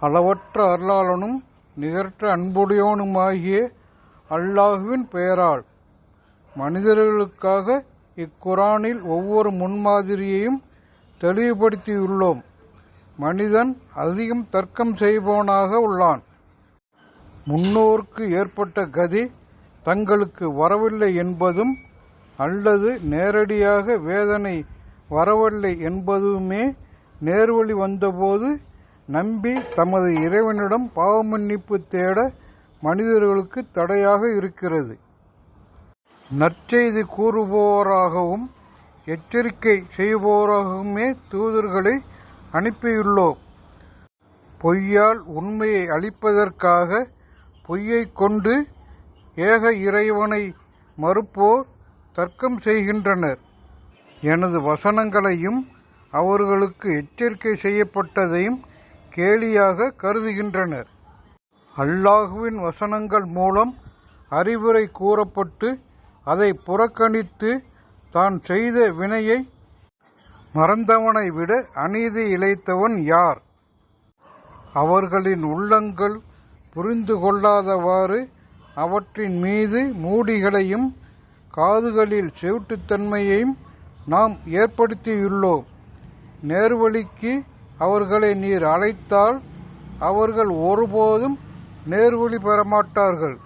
அளவற்ற அருளாளனும் நிகரற்ற அன்புடையோனுமாகிய அல்லாஹுவின் பெயரால் மனிதர்களுக்காக இக்குரானில் ஒவ்வொரு முன்மாதிரியையும் தெளிவுபடுத்தியுள்ளோம். மனிதன் அதிகம் தர்க்கம் செய்பவனாக உள்ளான். முன்னோருக்கு ஏற்பட்ட கதி தங்களுக்கு வரவில்லை என்பதும் அல்லது நேரடியாக வேதனை வரவில்லை என்பதுமே நேர்வழி வந்தபோது நம்பி தமது இறைவனிடம் பாவமன்னிப்பு தேட மனிதர்களுக்கு தடையாக இருக்கிறது. நற்செய்தி கூறுபவராகவும் எச்சரிக்கை செய்பவராகவுமே தூதர்களை அனுப்பியுள்ளோம். பொய்யால் உண்மையை அழிப்பதற்காக பொய்யை கொண்டு ஏக இறைவனை மறுப்போர் தர்க்கம் செய்கின்றனர். எனது வசனங்களையும் அவர்களுக்கு எச்சரிக்கை செய்யப்பட்டதையும் கேலியாக கருதுகின்றனர். அல்லாஹுவின் வசனங்கள் மூலம் அறிவுரை கூறப்பட்டு அதை புறக்கணித்து தான் செய்த வினையை மறந்தவனை விட அநீதி இழைத்தவன் யார்? அவர்களின் உள்ளங்கள் புரிந்து கொள்ளாதவாறு அவற்றின் மீது மூடிகளையும் காதுகளில் செவிட்டுத்தன்மையையும் நாம் ஏற்படுத்தியுள்ளோம். நேர்வழிக்கு அவர்களை நீர் அழைத்தால் அவர்கள் ஒருபோதும் நேர்வழி பெறமாட்டார்கள்.